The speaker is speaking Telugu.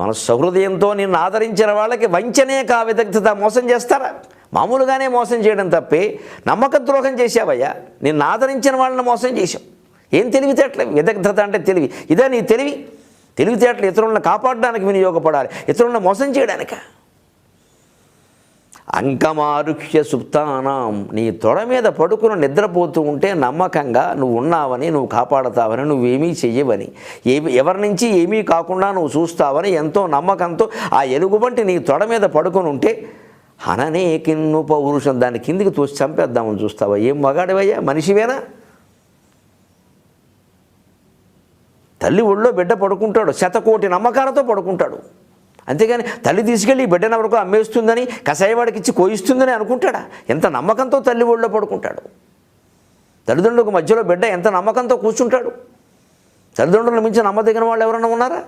మన సహృదయంతో నిన్ను ఆదరించిన వాళ్ళకి వంచనే కా విదగ్ధత మోసం చేస్తారా? మామూలుగానే మోసం చేయడం తప్పే. నమ్మక ద్రోహం చేశావయ్యా. నిన్ను ఆదరించిన వాళ్ళని మోసం చేశావు. ఏం తెలివితేటలే విదగ్ధత అంటే తెలివి. ఇదే నీ తెలివి. తెలివితేటలు ఇతరులను కాపాడడానికి వినియోగపడాలి. ఇతరులను మోసం చేయడానికా? అంకమారుహ్య సుప్తానాం. నీ తొడ మీద పడుకుని నిద్రపోతూ ఉంటే నమ్మకంగా నువ్వు ఉన్నావని నువ్వు కాపాడతావని నువ్వేమీ చెయ్యవని ఏమి ఎవరి నుంచి ఏమీ కాకుండా నువ్వు చూస్తావని ఎంతో నమ్మకంతో ఆ ఎలుగుబంటి నీ తొడ మీద పడుకొని ఉంటే హననే కిన్ను పౌరుషం. దాని కిందికి తోసి చంపేద్దామని చూస్తావా? ఏం మగాడివయ్యా? మనిషివేనా? తల్లి ఒళ్ళో బిడ్డ పడుకుంటాడు శతకోటి నమ్మకాలతో పడుకుంటాడు. అంతేగాని తల్లి తీసుకెళ్ళి ఈ బిడ్డను ఎవరికో అమ్మేస్తుందని కషాయవాడికి ఇచ్చి కోయిస్తుందని అనుకుంటాడా? ఎంత నమ్మకంతో తల్లి ఒళ్ళో పడుకుంటాడు? తల్లిదండ్రులకు మధ్యలో బిడ్డ ఎంత నమ్మకంతో కూర్చుంటాడు? తల్లిదండ్రులను మించి నమ్మదగిన వాళ్ళు ఎవరైనా ఉన్నారా?